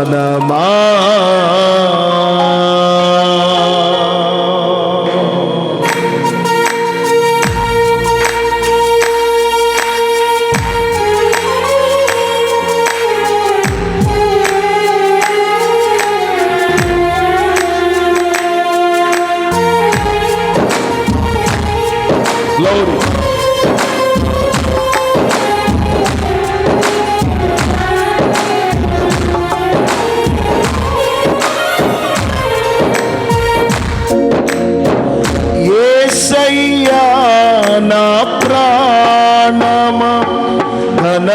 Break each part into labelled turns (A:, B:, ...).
A: స్థుతిగానమా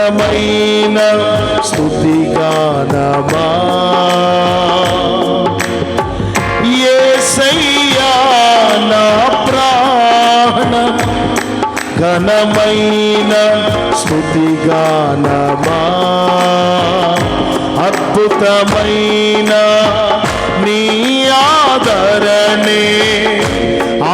A: ఘనమైన స్థుతి గానమా. నా ప్రాణం ఘనమైన స్థుతిగానమా అద్భుతమైన నీ ఆదరణే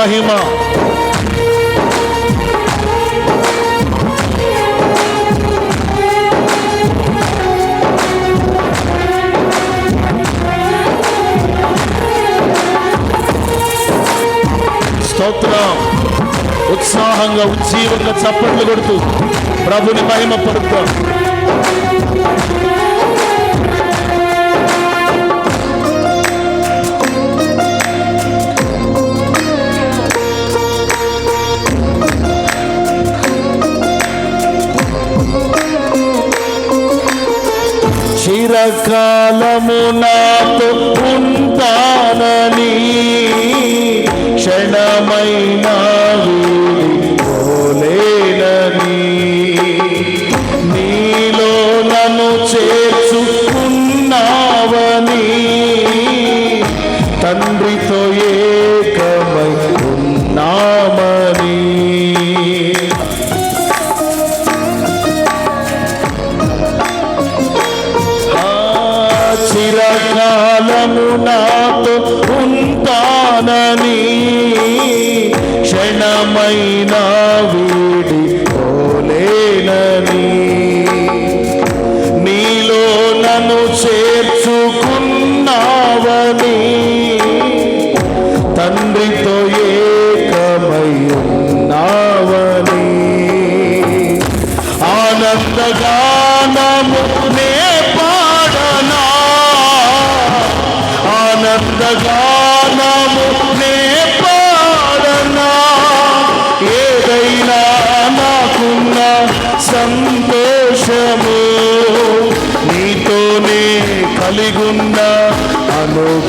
A: మహిమ. స్తోత్రం. ఉత్సాహంగా ఉజ్జీవంగా చప్పట్లు కొడుతూ ప్రభుని మహిమ పడుతాం చిరకాలము నాతో ఉంటానని క్షణమైన వీడిపోలేనని నీలో నన్ను చేర్చుకున్నావని తండ్రితో నీ క్షణమైన వీడి పోలేనని నీలో నన్ను చేర్చుకున్నావని తండ్రితో ఏకమై ఉన్నావని ఆనందగానము నే పాడనా. ఆనందగా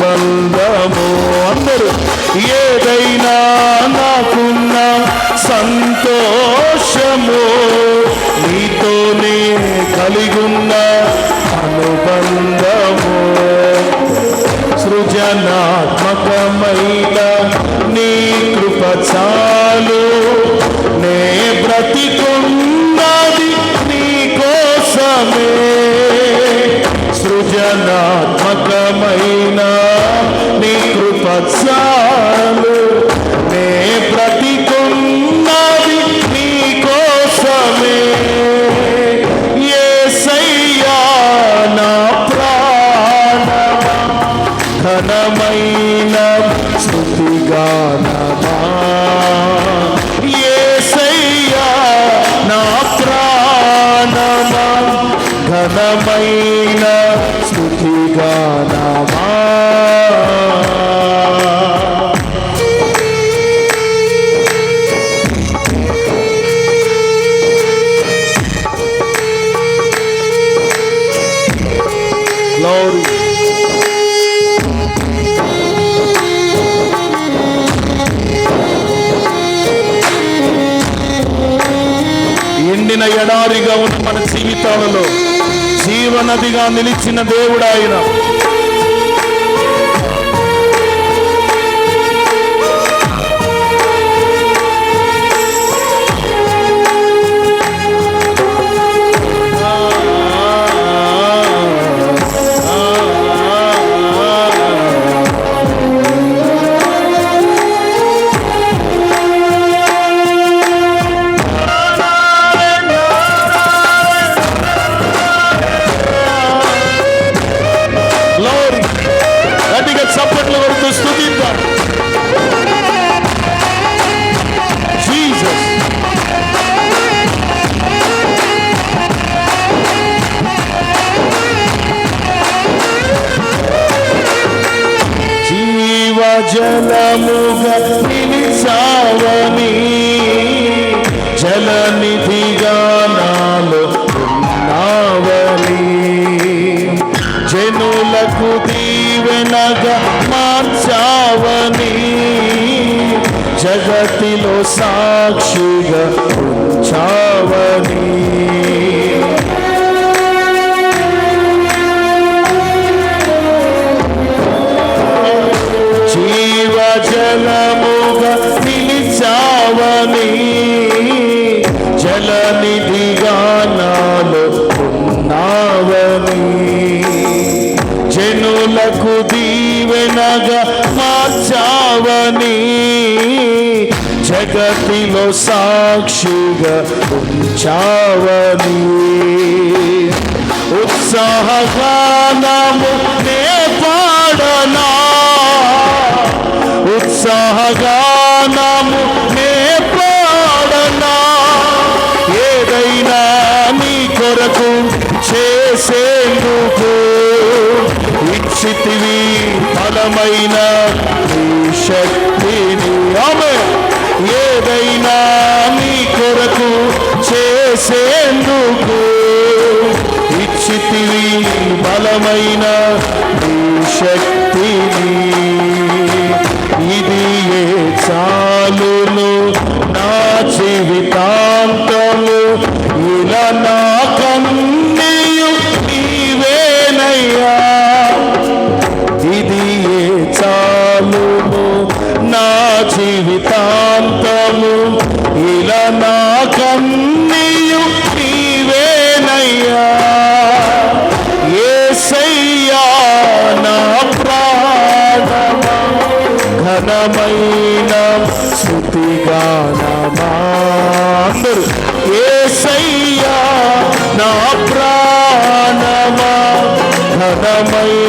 A: బంధము అందరూ ఏదైనా నాకున్న సంతోషము నీతోనే కలిగున్న అనుబంధము సృజనాత్మకమైన ఘనమైన స్థుతిగానమా ఎడారిగా ఉన్న మన జీవితాలలో జీవనదిగా నిలిచిన దేవుడు ఆయన. దీవెనగా మార్చావని జగతిలో సాక్షిగా జనులకు దీవెనగా మార్చావని జగతిలో సాక్షిగా ఉంచావని ఉత్సాహగానము నే పాడనా ఉత్సాహగానము ఇచ్చితివి బలమైన శక్తిని. ఆమె ఏదైనా నీ కొరకు చేసేందుకు ఇచ్చితివి బలమైన నీ శక్తిని. ఇది ఏ చాలును? నా జీవితాంతము ఇలా నా కన్నీయు నీవేనయ్యా. ఏసయ్యా నా ప్రాణమా. ఘనమైన స్థుతిగానమా అందరూ ఏసయ్యా నా ప్రాణమా. ఘనమైన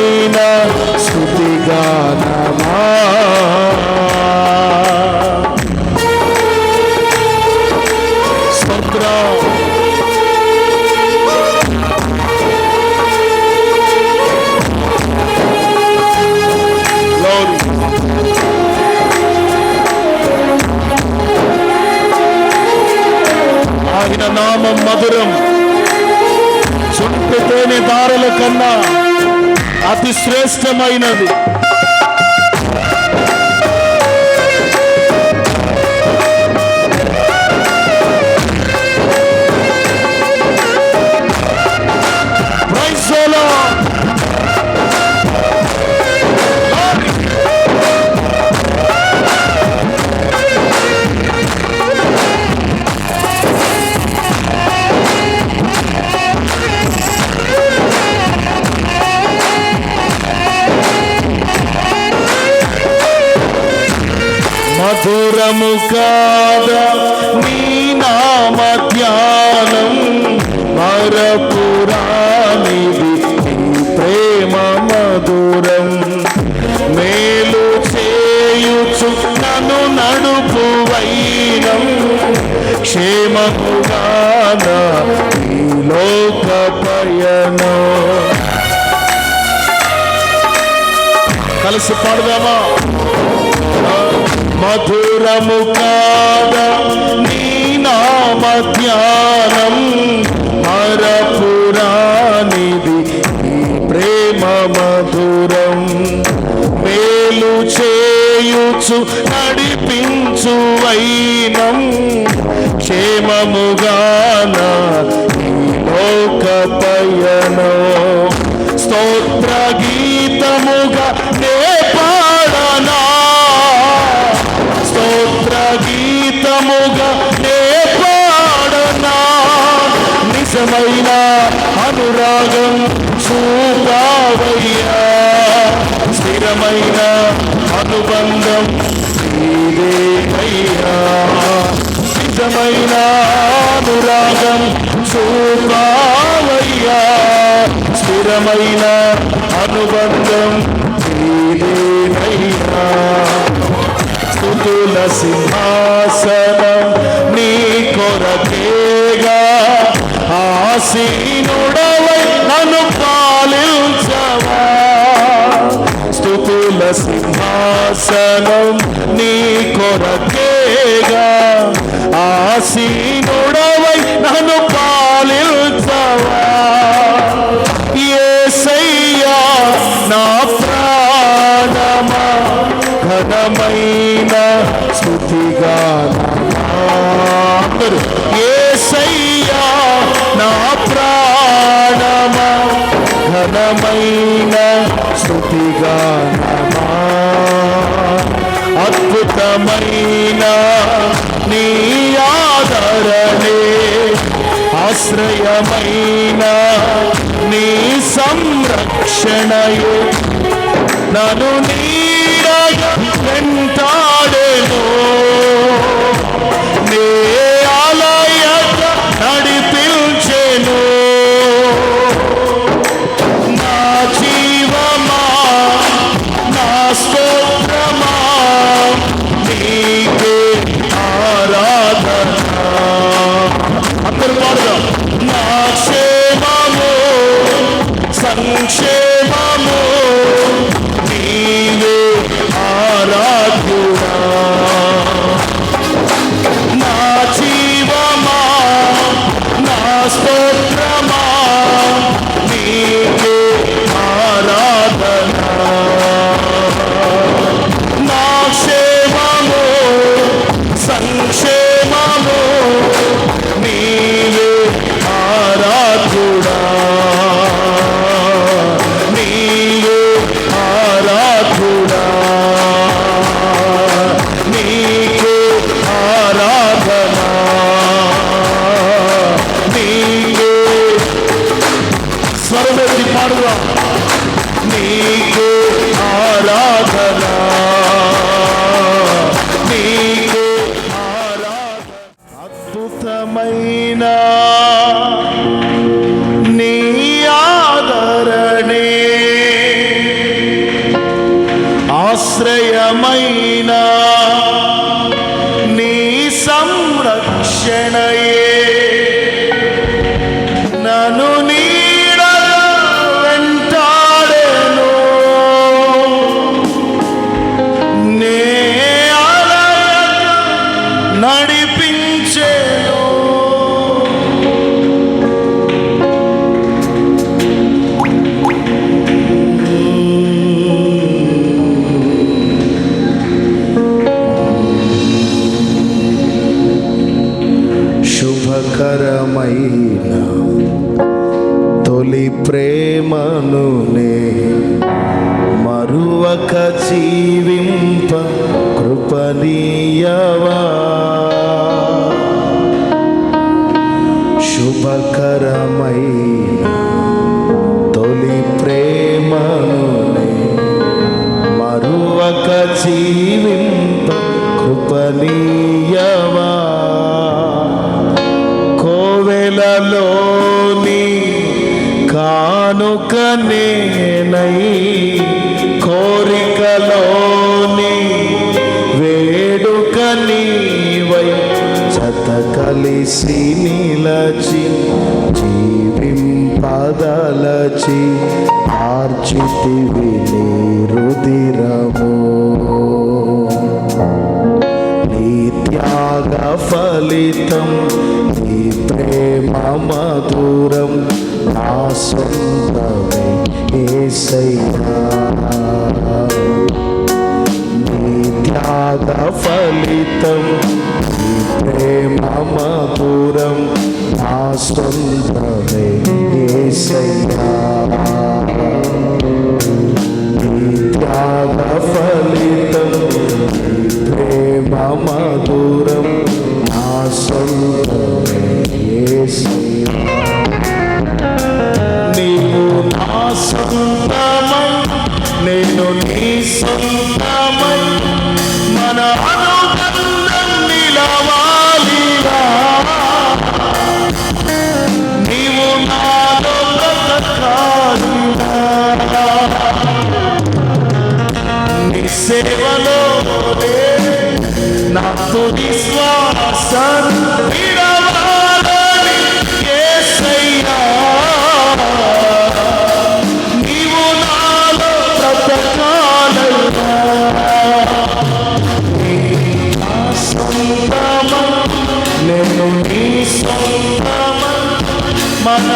A: కన్నా అతి శ్రేష్టమైనది. మధురము కాదా నీ నామ ధ్యానం మరపురానిది ప్రేమ మధురం. మేలు చేయుచు నన్ను నడుపు వైనం. క్షేమముగాన లోక పయనం. కలిసి పాడదామా? మధురము కాదా నీ నామ ధ్యానం మరపురానిది నీ ప్రేమ మధురం. మేలు చేయుచు నడిపించు వైనం క్షేమముగాన చూపావయ్యా స్థిరమైన అనుబంధం నీదేనయ్యా. స్థుతుల సింహాసనం నీ కొరకేగా. ఆసీనుడవై నన్ను పాలించవా. స్థుతుల సింహాసనం నీ కొరకేగా. ఆసీనుడవై ఘనమైన స్థుతిగా అందరూ. యేసయ్యా నా ప్రాణమ. ఘనమైన స్థుతిగా అద్భుతమైన నీ ఆదరణే. ఆశ్రయమైన నీ సంరక్షణయే. నన్ను went on. నీకు ఆరాధన. శుభకరమైన జీవింపదలచి ఆర్చితివి నీ రుదిరము నీ త్యాగ ఫలితం నీ ప్రేమ మధురం నా సొంతమే ఏసయ్యా. నీ త్యాగ ఫలితం నీ ప్రేమ మధురం నా సొంతమే ఏసయ్యా నీ నా తుది శ్వాసం విడవాలని ఏసయ్యా. నీవు నాలో బ్రతకాలయ్యా. నా సొంతమా నేను నీ సొంతమా. మన